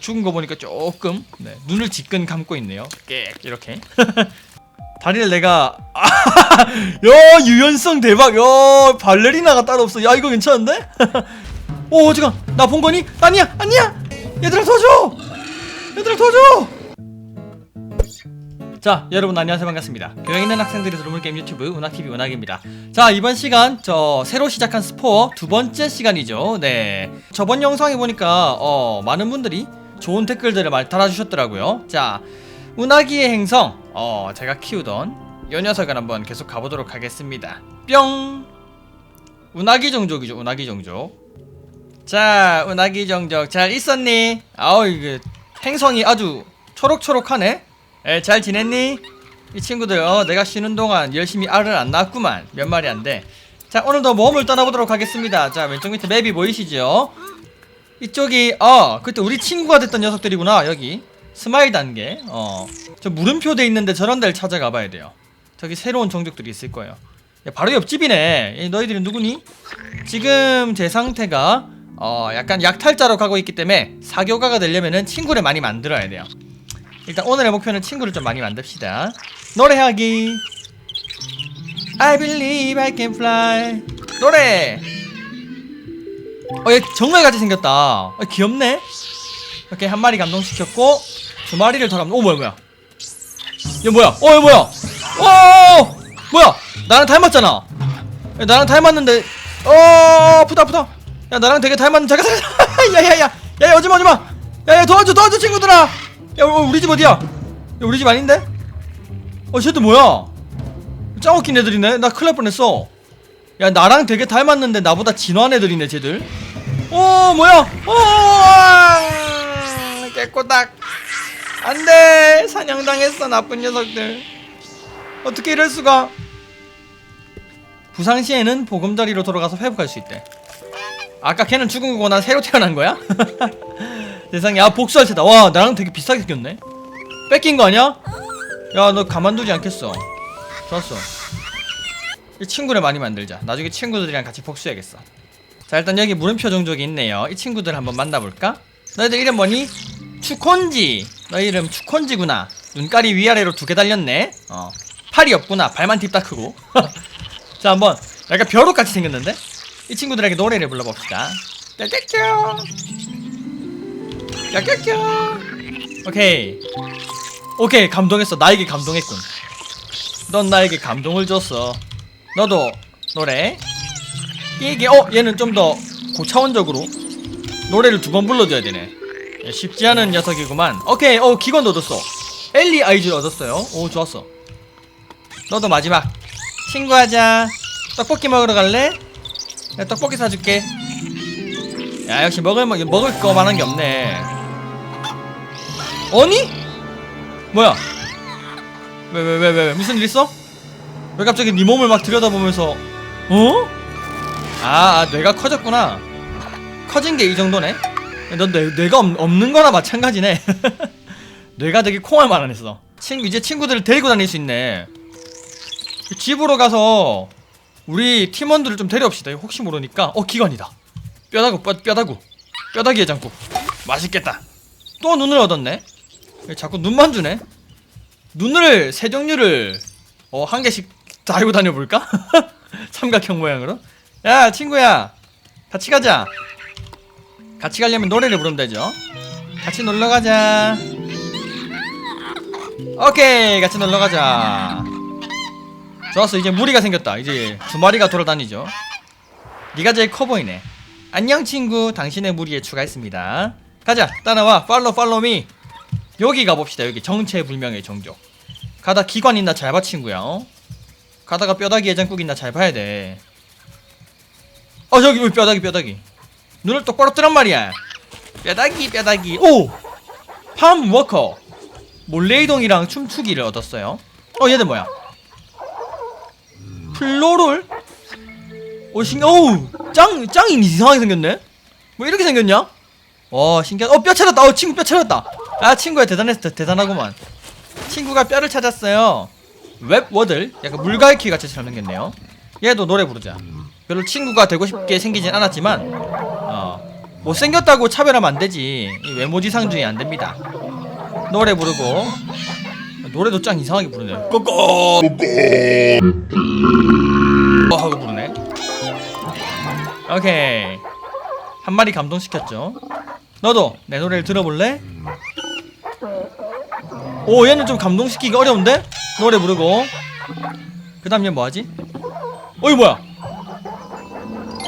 죽은 거 보니까 조금 네, 눈을 지끈 감고 있네요. 깨 이렇게. 다리를 내가 아, 야 유연성 대박. 야 발레리나가 따로 없어. 야 이거 괜찮은데? 오 잠깐 나 본 거니? 아니야 아니야. 얘들아 도와줘. 얘들아 도와줘. 자 여러분 안녕하세요. 반갑습니다. 교양 있는 학생들이 들어볼 게임 유튜브 운학TV 운학입니다. 자 이번 시간 저 새로 시작한 스포어 두 번째 시간이죠. 네. 저번 영상에 보니까 어 많은 분들이 좋은 댓글들을 많이 달아주셨더라고요. 자 운하기의 행성. 어 제가 키우던 요 녀석을 한번 계속 가보도록 하겠습니다. 뿅! 운하기 종족이죠 운하기 종족. 자 운하기 종족. 잘 있었니? 아우 이게 행성이 아주 초록초록하네 에, 잘 지냈니? 이 친구들 어 내가 쉬는 동안 열심히 알을 안 낳았구만. 몇 마리 안 돼. 자 오늘도 모험을 떠나보도록 하겠습니다. 자 왼쪽 밑에 맵이 보이시죠? 이쪽이 어 그때 우리 친구가 됐던 녀석들이구나 여기. 스마일 단계 어 저 물음표 돼 있는데 저런 데를 찾아가 봐야 돼요. 저기 새로운 종족들이 있을 거예요. 야, 바로 옆집이네. 이 너희들은 누구니? 지금 제 상태가 어 약간 약탈자로 가고 있기 때문에 사교가가 되려면은 친구를 많이 만들어야 돼요 일단 오늘의 목표는 친구를 좀 많이 만듭시다. 노래하기. I believe I can fly. 노래. 어, 얘 정말 같이 생겼다. 어, 귀엽네. 이렇게 한 마리 감동시켰고 두 마리를 더 감동. 오 뭐야 뭐야. 얘 뭐야? 어, 얘 뭐야? 어, 뭐야? 나랑 닮았잖아. 야, 나랑 닮았는데. 어, 아프다 아프다. 야, 나랑 되게 닮았는데. 잠깐 잠깐. 야야야. 야, 야, 오지마 오지마. 야, 야, 도와줘 도와줘 친구들아. 야 어, 우리 집 어디야? 야 우리 집 아닌데? 어 쟤들 뭐야? 짱 웃긴 애들이네. 나 큰일 날 뻔했어. 야 나랑 되게 닮았는데 나보다 진화한 애들이네 쟤들. 어 뭐야? 어 깨꼬닥. 안돼. 사냥당했어 나쁜 녀석들. 어떻게 이럴 수가? 부상 시에는 보금자리로 돌아가서 회복할 수 있대. 아까 걔는 죽은 거고 난 새로 태어난 거야? 세상에. 아 복수할 때다. 와 나랑 되게 비슷하게 생겼네. 뺏긴 거 아니야? 야 너 가만두지 않겠어. 좋았어. 이 친구를 많이 만들자. 나중에 친구들이랑 같이 복수해야겠어. 자 일단 여기 물음표 종족이 있네요. 이 친구들 한번 만나볼까? 너희들 이름 뭐니? 추콘지. 너희 이름 추콘지구나. 눈깔이 위아래로 두 개 달렸네. 어. 팔이 없구나. 발만 딥다 크고. 자 한번. 약간 벼룩같이 생겼는데? 이 친구들에게 노래를 불러봅시다. 깨깨깨 야깨깨 오케이. 오케이 감동했어. 나에게 감동했군. 넌 나에게 감동을 줬어. 너도 노래. 이게 어 얘는 좀 더 고차원적으로 노래를 두 번 불러줘야 되네. 야, 쉽지 않은 녀석이구만. 오케이 어 기관도 얻었어. 엘리 아이즈를 얻었어요. 오 좋았어. 너도 마지막. 친구하자. 떡볶이 먹으러 갈래? 야 떡볶이 사줄게. 야 역시 먹을 먹 먹을 거만한 게 없네 아니? 뭐야? 왜왜 왜 왜 무슨 일 있어? 왜 갑자기 네 몸을 막 들여다보면서 어? 아, 아 뇌가 커졌구나. 커진 게 이 정도네. 넌 뇌, 뇌가 없, 없는 거나 마찬가지네. 뇌가 되게 콩알 만하냈어. 친구 이제 친구들을 데리고 다닐 수 있네. 집으로 가서 우리 팀원들을 좀 데려옵시다. 혹시 모르니까. 어 기관이다. 뼈다구 뼈, 뼈다구 뼈다귀 해장국 맛있겠다. 또 눈을 얻었네. 왜 자꾸 눈만 주네. 눈을 세 종류를 어 한 개씩 달고 다녀볼까? 삼각형 모양으로. 야 친구야, 같이 가자. 같이 가려면 노래를 부르면 되죠. 같이 놀러 가자. 오케이, 같이 놀러 가자. 좋았어, 이제 무리가 생겼다. 이제 두 마리가 돌아다니죠. 네가 제일 커 보이네. 안녕 친구, 당신의 무리에 추가했습니다. 가자, 따라와. 팔로 팔로 미. 여기 가봅시다. 여기 정체불명의 종족. 가다 기관 있나 잘 봐 친구야. 어? 가다가 뼈다귀 해장국 있나 잘 봐야 돼. 어 저기 왜 뼈다귀 뼈다귀. 눈을 똑바로 뜨란 말이야. 뼈다귀 뼈다귀. 오! 팜 워커. 몰래 이동이랑 춤추기를 얻었어요. 어 얘들 뭐야? 플로롤? 오 신, 어우 짱 짱이 이상하게 생겼네. 뭐 이렇게 생겼냐? 와 신기하. 어뼈 찾았다. 어 친구 뼈 찾았다. 아 친구야 대단했어 대단하구만. 친구가 뼈를 찾았어요. 웹워들 약간 물갈퀴 같이 잘 생겼네요. 얘도 노래 부르자. 별로 친구가 되고 싶게 생기진 않았지만 어 못생겼다고 차별하면 안 되지 이 외모지상주의 안 됩니다 노래 부르고 노래도 짱 이상하게 부르네 꼬꼬 어 하고 부르네 오케이 한 마리 감동시켰죠 너도 내 노래를 들어볼래? 오 얘는 좀 감동시키기 어려운데? 노래 부르고. 그 다음 얘 뭐하지? 어이 뭐야?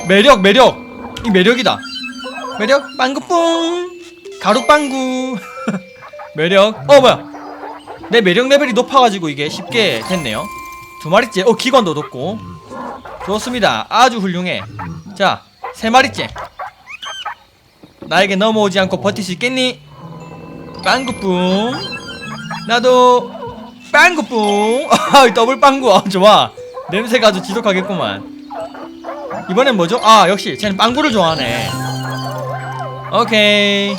매력 매력. 이 매력이다. 매력? 빵구뿡. 가루빵구. 매력. 어 뭐야? 내 매력 레벨이 높아가지고 이게 쉽게 됐네요. 두 마리째. 어 기관도 높고. 좋습니다. 아주 훌륭해. 자 세 마리째. 나에게 넘어오지 않고 버틸 수 있겠니? 빵구뿡 나도 빵구뿡. 아 더블 빵구. 아, 좋아. 냄새가 아주 지독하겠구만. 이번엔 뭐죠? 아 역시 쟤는 빵구를 좋아하네. 오케이.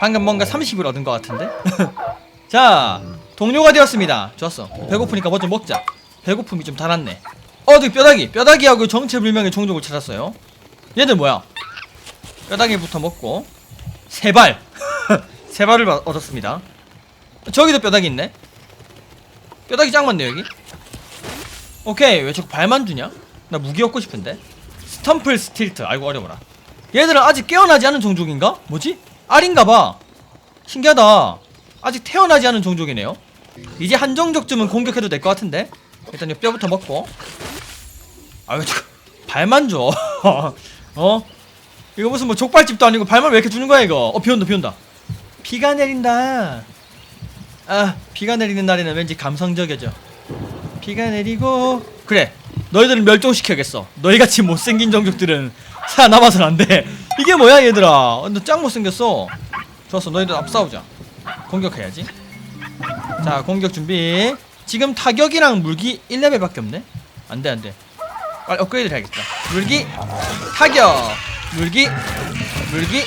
방금 뭔가 30을 얻은 것 같은데? 자 동료가 되었습니다. 좋았어. 배고프니까 뭐 좀 먹자. 배고픔이 좀 달았네. 어 저기 뼈다귀. 뼈다귀하고 정체불명의 종족을 찾았어요. 얘들 뭐야? 뼈다귀부터 먹고. 세발. 세발을 받- 얻었습니다 저기도 뼈다귀 있네. 뼈다귀 짱 많네 여기. 오케이 왜 자꾸 발만 주냐? 나 무기 얻고 싶은데. 스텀플 스틸트. 아이고 어려워라. 얘들은 아직 깨어나지 않은 종족인가? 뭐지? 알인가봐. 신기하다. 아직 태어나지 않은 종족이네요. 이제 한 종족쯤은 공격해도 될 것 같은데. 일단 이 뼈부터 먹고. 아유 저 발만 줘? 어? 이거 무슨 뭐 족발집도 아니고 발만 왜 이렇게 주는 거야 이거? 어 비온다 비온다. 비가 내린다 아 비가 내리는 날에는 왠지 감성적이죠 비가 내리고 그래. 너희들은 멸종시켜야겠어. 너희같이 못생긴 종족들은 살아남아선 안돼. 이게 뭐야 얘들아? 어, 너짱 못생겼어. 좋았어 너희들 앞싸우자. 공격해야지. 자 공격 준비. 지금 타격이랑 물기 1레벨밖에 없네? 안돼 안돼. 빨리 업그레이드 해야겠다. 물기 타격. 물기 물기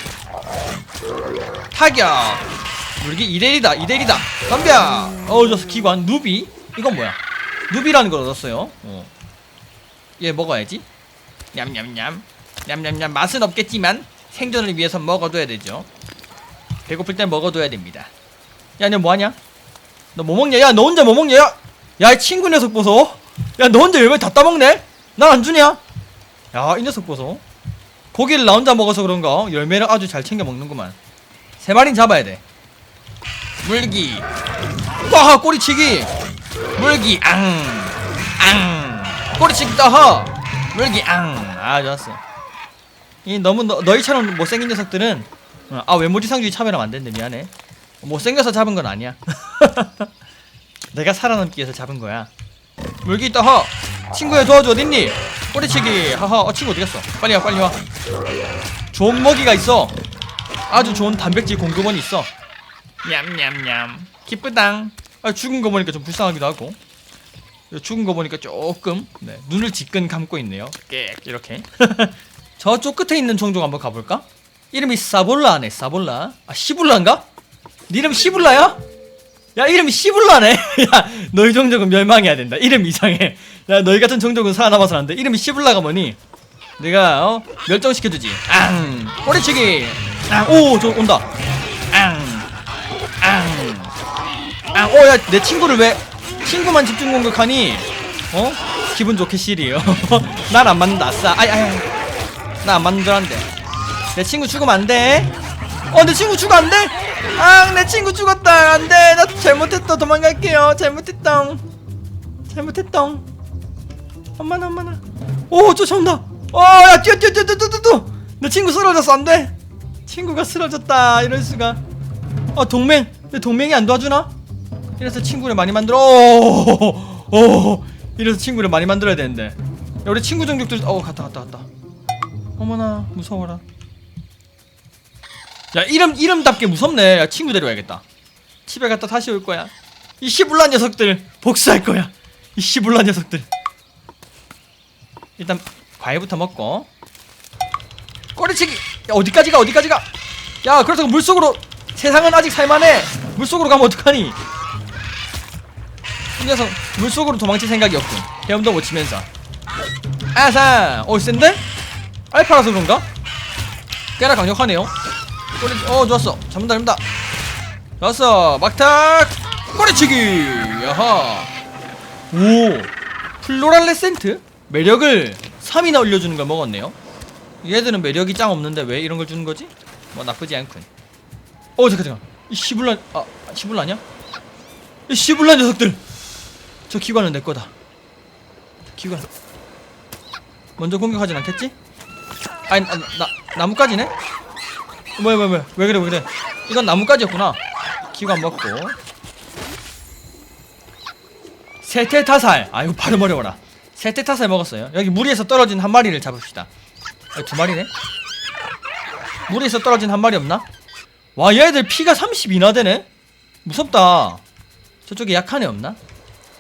타격 물기 2대1이다 2대1이다 덤벼 어우 저 기관 누비? 이건 뭐야? 누비라는 걸 얻었어요. 어. 얘 먹어야지. 냠냠냠. 냠냠냠. 맛은 없겠지만 생존을 위해서 먹어둬야 되죠. 배고플 땐 먹어둬야 됩니다. 야 너 뭐하냐? 너 뭐 먹냐? 야 너 혼자 뭐 먹냐? 야이 친구 녀석 보소. 야 너 혼자 열매 다 따먹네? 난 안 주냐? 야 이 녀석 보소. 고기를 나 혼자 먹어서 그런가? 열매를 아주 잘 챙겨 먹는구만. 세 마리는 잡아야 돼 물기. 와 꼬리치기. 물기 앙앙. 꼬리치기 떠허 물기 앙아 좋았어. 이 너무 너, 너희처럼 못생긴 녀석들은 어, 아 외모지상주의 차별하면 안 되는데 미안해. 못생겨서 잡은 건 아니야. 내가 살아남기 위해서 잡은 거야. 물기 떠허 친구야 도와줘 어딨니? 꼬리치기. 하하. 어 친구 어디갔어? 빨리 와 빨리 와. 좋은 먹이가 있어. 아주 좋은 단백질 공급원이 있어 냠냠냠. 기쁘당. 아 죽은 거 보니까 좀 불쌍하기도 하고. 죽은 거 보니까 조금 네, 눈을 지끈 감고 있네요. 깨 이렇게. 저쪽 끝에 있는 종족 한번 가볼까? 이름이 사볼라네 사볼라. 아 시불라인가? 네 이름 시불라야? 야 이름이 시불라네. 야 너희 종족은 멸망해야 된다. 이름 이상해. 야 너희 같은 종족은 살아남아서 안돼. 이름이 시불라가 뭐니? 내가 어 멸종시켜주지. 앙! 꼬리치기! 앙 오저 온다 앙앙앙 오야 내 친구를 왜 친구만 집중 공격하니? 어? 기분 좋게 시리요. 날 안 맞는다. 아싸. 아이 아이 나 안 맞는 줄 알았는데. 내 친구 죽으면 안돼. 어 내 친구 죽어 안돼? 앙내 친구 죽었다. 안돼. 나 잘못했다 도망갈게요. 잘못했다. 잘못했다. 엄마나 엄마나. 오 쫓아온다. 어야 뛰어 뛰어 뛰어 뛰어 뛰어 내 친구 쓰러졌어 안돼. 친구가 쓰러졌다. 이럴 수가 어 동맹? 내 동맹이 안 도와주나? 이래서 친구를 많이 만들어. 오, 오 이래서 친구를 많이 만들어야 되는데. 야, 우리 친구 종족들 어 갔다 갔다 갔다. 어머나 무서워라. 야 이름 이름답게 무섭네. 야 친구 데려와야겠다. 집에 갔다 다시 올 거야. 이 시불란 녀석들 복수할 거야. 이 시불란 녀석들. 일단 과일부터 먹고. 꼬리치기! 야 어디까지 가 어디까지 가 야 그렇다고 물속으로 세상은 아직 살만해. 물속으로 가면 어떡하니? 이 녀석 물속으로 도망칠 생각이 없군. 헤엄도 못 치면서. 아사 어 센데? 알파라서 그런가? 꽤나 강력하네요. 꼬리 어 좋았어. 잡는다 잡는다. 좋았어. 막탁! 꼬리치기! 야하. 오 플로랄레센트? 매력을 3이나 올려주는 걸 먹었네요. 얘들은 매력이 짱 없는데 왜 이런 걸 주는 거지? 뭐 나쁘지 않군 어 잠깐 잠깐. 이 시블란 아 시블란이야? 이 시블란 녀석들! 저 기관은 내 거다. 기관. 먼저 공격하진 않겠지? 아니 나, 나 나뭇가지네? 뭐야 뭐야 뭐야. 왜 그래 왜 그래. 이건 나뭇가지였구나. 기관 먹고. 세태타살. 아 이거 발음 어려워라. 세태타살 먹었어요. 여기 무리에서 떨어진 한 마리를 잡읍시다. 아, 두 마리네? 무리에서 떨어진 한 마리 없나? 와 얘들 피가 32나 되네? 무섭다. 저쪽에 약한 애 없나?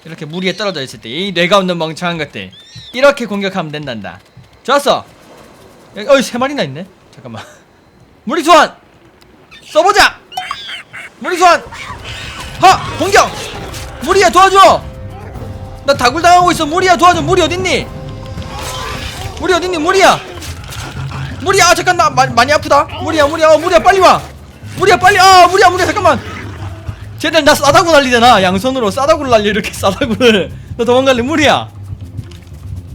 이렇게 무리에 떨어져 있을 때 이 뇌가 없는 멍청한 것들. 이렇게 공격하면 된단다. 좋았어. 어이 세 마리나 있네? 잠깐만. 무리 소환! 써보자! 무리 소환! 하 공격! 무리야 도와줘! 나 다굴 당하고 있어. 무리야 도와줘. 무리 어딨니? 무리 어딨니? 무리야! 무리야 아, 잠깐 나 마, 많이 아프다. 무리야 무리야. 어, 무리야 빨리 와 무리야 빨리 아 무리야 무리야 잠깐만. 쟤들 나 싸다구 날리잖아 양손으로. 싸다구를 날려 이렇게 싸다구를. 너 도망갈래 무리야?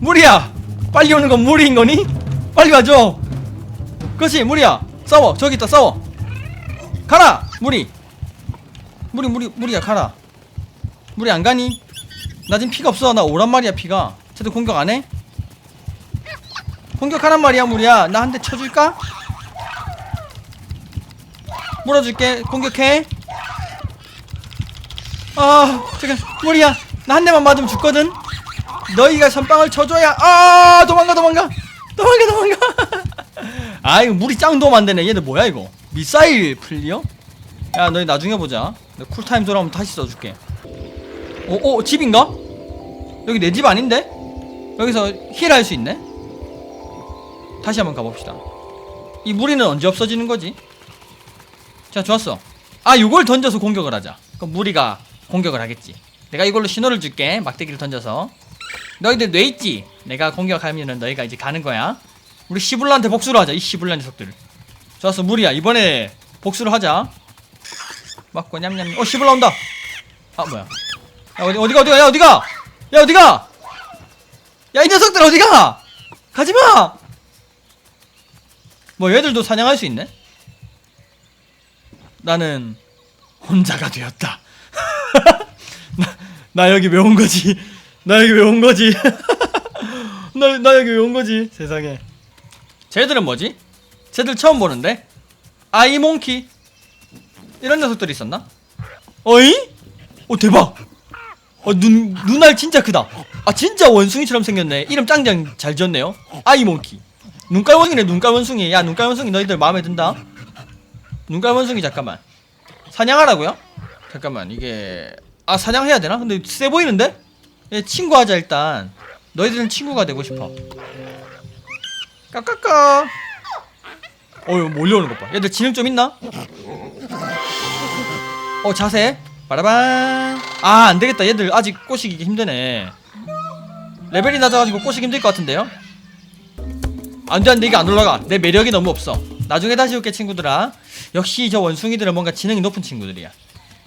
무리야 빨리 오는 건 무리인 거니? 빨리 와줘. 그렇지 무리야. 싸워 저기 있다 싸워. 가라 무리. 무리 무리 무리야 가라. 무리 안 가니? 나 지금 피가 없어. 나 오란 말이야 피가. 쟤들 공격 안 해? 공격하란 말이야 무리야. 나 한 대 쳐줄까? 물어줄게 공격해 아 잠깐 무리야 나 한 대만 맞으면 죽거든 너희가 선빵을 쳐줘야 아 도망가 도망가 도망가 도망가 아 이거 물이 짱 도움 안 되네 얘들 뭐야 이거 미사일 플리어? 야 너희 나중에 보자 내 쿨타임 돌아오면 다시 써줄게 오, 오 집인가? 여기 내 집 아닌데? 여기서 힐할 수 있네? 다시 한번 가봅시다 이 무리는 언제 없어지는 거지? 자 좋았어. 아 이걸 던져서 공격을 하자. 그럼 무리가 공격을 하겠지. 내가 이걸로 신호를 줄게. 막대기를 던져서. 너희들 뇌 있지? 내가 공격하면은 너희가 이제 가는 거야. 우리 시블라한테 복수를 하자 이 시블라 녀석들. 좋았어 무리야. 이번에 복수를 하자. 맞고 냠냠. 어 시블라 온다. 아 뭐야. 야 어디 어디가 어디가? 야 어디가? 야 어디가? 야 이 녀석들 어디가? 가지마! 뭐 얘들도 사냥할 수 있네 나는 혼자가 되었다 나, 나 여기 왜 온 거지 나 여기 왜 온 거지 나, 나 여기 왜 온 거지 세상에 쟤들은 뭐지 쟤들 처음 보는데 아이몽키 이런 녀석들이 있었나 어이 오 대박 어, 눈, 눈알 진짜 크다. 아, 진짜 원숭이처럼 생겼네. 이름 짱짱 잘 지었네요. 아이몽키. 눈깔 원숭이네, 눈깔 원숭이. 야, 눈깔 원숭이 너희들 마음에 든다? 눈깔 원숭이 잠깐만. 사냥하라고요? 잠깐만, 이게. 아, 사냥해야 되나? 근데 세 보이는데? 예, 친구하자, 일단. 너희들은 친구가 되고 싶어. 까까까. 어, 이거 몰려오는 것 봐. 얘들 지능 좀 있나? 어, 자세. 빠라방. 아, 안 되겠다. 얘들 아직 꼬시기 힘드네. 레벨이 낮아가지고 꼬시기 힘들 것 같은데요? 안 돼, 안 돼. 이게 안 올라가. 내 매력이 너무 없어. 나중에 다시 올게, 친구들아. 역시 저 원숭이들은 뭔가 지능이 높은 친구들이야.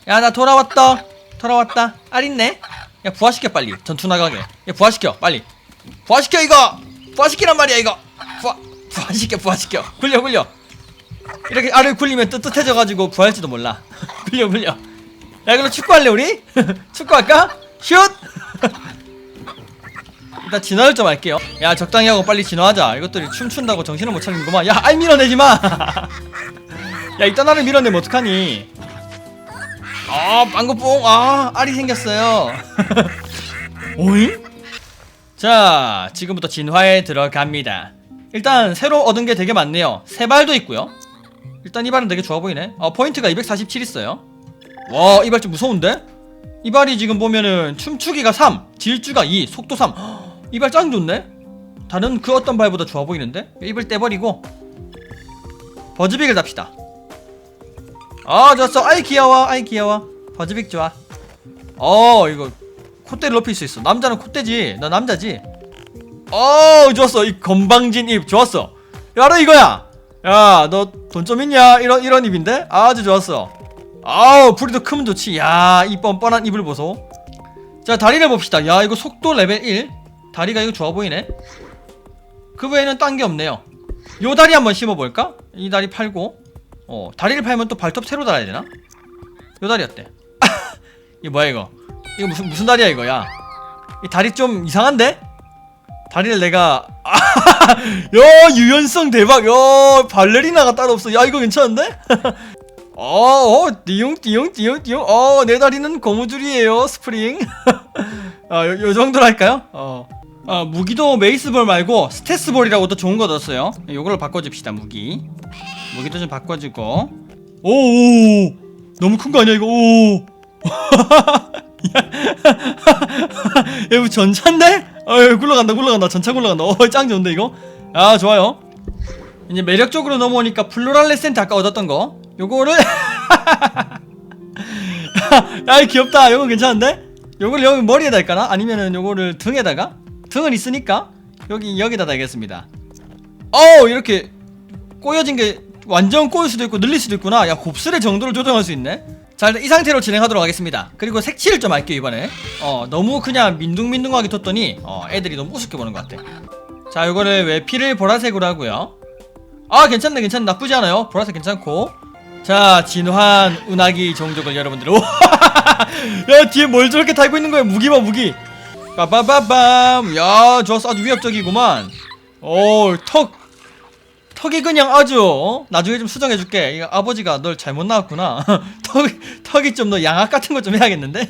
야, 나 돌아왔다. 돌아왔다. 알 있네? 야, 부화시켜, 빨리. 전투 나가게. 야, 부화시켜, 빨리. 부화시켜, 이거! 부화시키란 말이야, 이거! 부화, 부화시켜, 부화시켜. 굴려, 굴려. 이렇게 알을 굴리면 뜨뜻해져가지고 부활지도 몰라. 굴려, 굴려. 야 이걸로 축구할래 우리? 축구할까? 슛! 일단 진화를 좀 할게요 야 적당히 하고 빨리 진화하자 이것들이 춤춘다고 정신을 못 차리는구만 야알 밀어내지마 야 이딴 알을 밀어내면 어떡하니? 아 빵구뽕. 아 알이 생겼어요. 오잉? 자 지금부터 진화에 들어갑니다. 일단 새로 얻은 게 되게 많네요. 세 발도 있고요. 일단 이 발은 되게 좋아 보이네. 어 포인트가 247 있어요. 와 이 발 좀 무서운데? 이 발이 지금 보면은 춤추기가 3 질주가 2 속도 3 헉, 이발 짱 좋네? 다른 그 어떤 발보다 좋아 보이는데? 입을 떼버리고 버즈빅을 답시다 아 좋았어. 아이 귀여워. 아이 귀여워. 버즈빅 좋아. 어 이거 콧대를 높일 수 있어. 남자는 콧대지. 나 남자지. 어 좋았어. 이 건방진 입. 좋았어. 바로 이거야. 야 너 돈 좀 있냐? 이런 이런 입인데? 아주 좋았어. 아우 더 크면 좋지. 야 이 뻔뻔한 입을 보소. 자 다리를 봅시다. 야 이거 속도 레벨 1 다리가 이거 좋아 보이네. 그 외에는 딴 게 없네요. 요 다리 한번 심어볼까? 이 다리 팔고 어 다리를 팔면 또 발톱 새로 달아야 되나? 요 다리 어때? 이거 뭐야 이거? 이거 무슨 무슨 다리야 이거 야이 다리 좀 이상한데? 다리를 내가 야 유연성 대박. 야 발레리나가 따로 없어. 야 이거 괜찮은데? 어 어 띠용 띠용 띠용 띠용. 어 내 다리는 고무줄이에요 스프링. 아, 요, 요 정도로 할까요? 어. 아, 무기도 메이스볼 말고 스테스볼이라고 또 좋은 거 넣었어요. 요걸로 바꿔줍시다, 무기. 무기도 좀 바꿔주고. 오, 오, 너무 큰 거 아니야, 이거? 오. 야, 이거 전차인데? 어, 굴러간다, 굴러간다. 전차 굴러간다. 어, 짱 좋은데, 이거? 아, 좋아요. 이제 매력적으로 넘어오니까 플로랄 레센트 아까 얻었던 거. 요거를. 야, 이 귀엽다. 요거 괜찮은데? 요걸 여기 머리에다 할까나? 아니면은 요거를 등에다가? 등은 있으니까 여기 여기다 달겠습니다. 어 이렇게 꼬여진 게 완전 꼬일 수도 있고 늘릴 수도 있구나. 야 곱슬의 정도를 조정할 수 있네. 자 일단 이 상태로 진행하도록 하겠습니다. 그리고 색칠을 좀 할게요 이번에. 어 너무 그냥 민둥민둥하게 뒀더니 어 애들이 너무 우습게 보는 것 같아. 자 요거를 외피를 보라색으로 하고요. 아 괜찮네 괜찮네 나쁘지 않아요. 보라색 괜찮고. 자 진화한 운하기 종족을 여러분들 오 야 뒤에 뭘 저렇게 달고 있는 거야 무기봐 무기 빠바바밤 야 좋았어 아주 위협적이구만 오턱 턱이 그냥 아주 어? 나중에 좀 수정해줄게 아버지가 널 잘못 낳았구나 턱, 턱이 좀더 양악 같은 거 좀 해야겠는데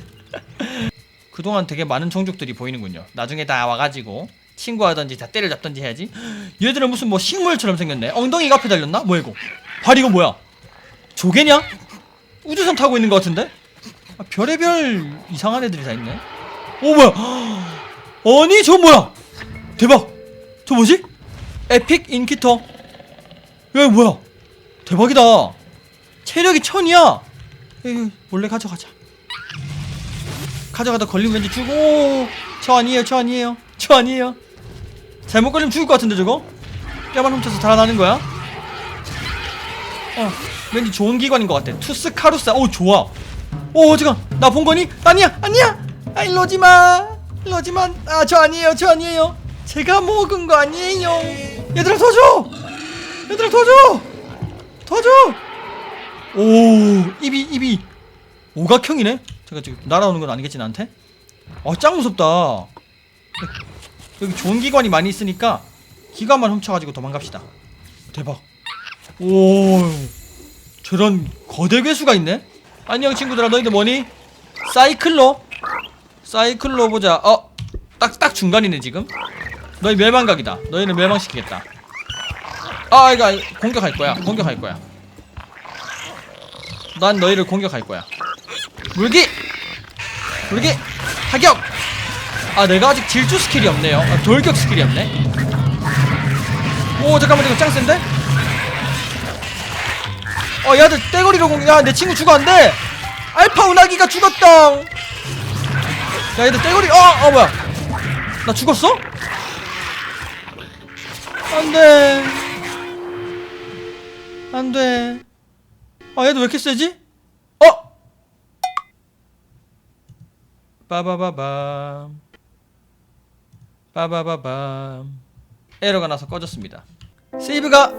그동안 되게 많은 종족들이 보이는군요 나중에 다 와가지고 친구하던지 다 때려잡던지 해야지 얘들은 무슨 뭐 식물처럼 생겼네 엉덩이가 앞에 달렸나? 뭐야 이거 발 이거 뭐야 조개냐? 우주선 타고 있는 것 같은데? 아, 별의별 이상한 애들이 다 있네. 오 뭐야? 아니 저 뭐야? 대박! 저 뭐지? 에픽 인키터. 야 뭐야? 대박이다. 체력이 천이야. 에이, 몰래 가져가자. 가져가다 걸리면 왠지 죽고. 저 아니에요, 저 아니에요, 저 아니에요. 잘못 걸리면 죽을 것 같은데 저거? 뼈만 훔쳐서 달아나는 거야? 어, 왠지 좋은 기관인 것 같아. 투스 카루사. 오 좋아. 오 잠깐 나 본 거니? 아니야 아니야 아 일로 오지마 일로 오지마 아 저 아니에요 저 아니에요 제가 먹은 거 아니에요 얘들아 도와줘 얘들아 도와줘! 도와줘! 오 입이 입이. 오각형이네? 제가 지금 날아오는 건 아니겠지 나한테? 아짱 무섭다. 여기 좋은 기관이 많이 있으니까 기관만 훔쳐가지고 도망갑시다. 대박. 오 저런 거대 괴수가 있네? 안녕 친구들아. 너희들 뭐니? 사이클로? 사이클로 보자. 어? 딱 딱 중간이네 지금. 너희 멸망각이다. 너희는 멸망시키겠다 아 이거 공격할 거야 공격할 거야 난 너희를 공격할 거야 물기! 물기! 타격! 아 내가 아직 질주 스킬이 없네요 아, 돌격 스킬이 없네 오 잠깐만 이거 짱 센데? 어 야들 떼거리로 공 야내 친구 안돼 알파 운하기가 죽었다 야 얘들 떼거리 어어 뭐야 나 죽었어? 안돼 안 돼 아 얘들 왜 이렇게 세지? 어? 빠바바밤 빠바바밤 에러가 나서 꺼졌습니다 세이브가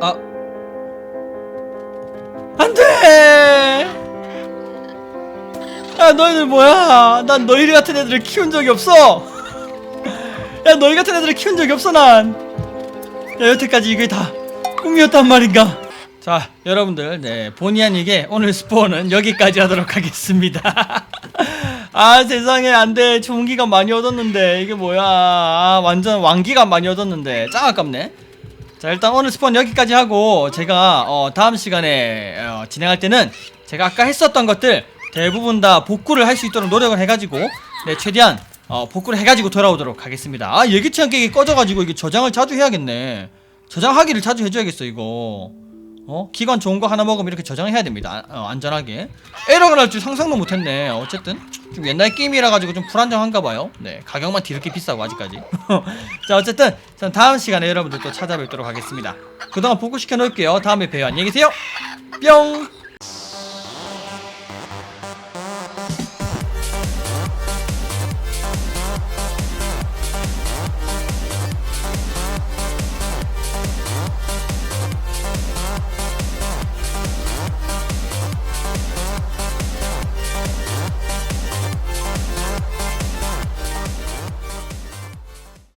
아. 안 돼! 야, 너희들 뭐야? 난 너희 같은 애들을 키운 적이 없어! 야, 너희 같은 애들을 키운 적이 없어, 난! 야, 여태까지 이게 다 꿈이었단 말인가? 자, 여러분들, 네, 본의 아니게 오늘 스포는 여기까지 하도록 하겠습니다. 아, 세상에, 안 돼. 기간 많이 얻었는데, 이게 뭐야. 아, 완전 왕기간 많이 얻었는데, 짱 아깝네. 자 일단 오늘 스폰 여기까지 하고 제가 어, 다음 시간에 어, 진행할 때는 제가 아까 했었던 것들 대부분 다 복구를 할 수 있도록 노력을 해가지고 네 최대한 어, 복구를 해가지고 돌아오도록 하겠습니다. 아 예기치 않게 이게 꺼져가지고 이게 저장을 자주 해야겠네. 저장하기를 자주 해줘야겠어 이거. 어? 기관 좋은 거 하나 먹으면 이렇게 저장해야 됩니다. 아, 어, 안전하게. 에러가 날 줄 상상도 못했네. 어쨌든 좀 옛날 게임이라 가지고 좀 불안정한가 봐요. 네 가격만 뒤늦게 비싸고 아직까지. 자 어쨌든 전 다음 시간에 여러분들 또 찾아뵙도록 하겠습니다. 그동안 복구시켜 놓을게요. 다음에 봬요. 안녕히 계세요. 뿅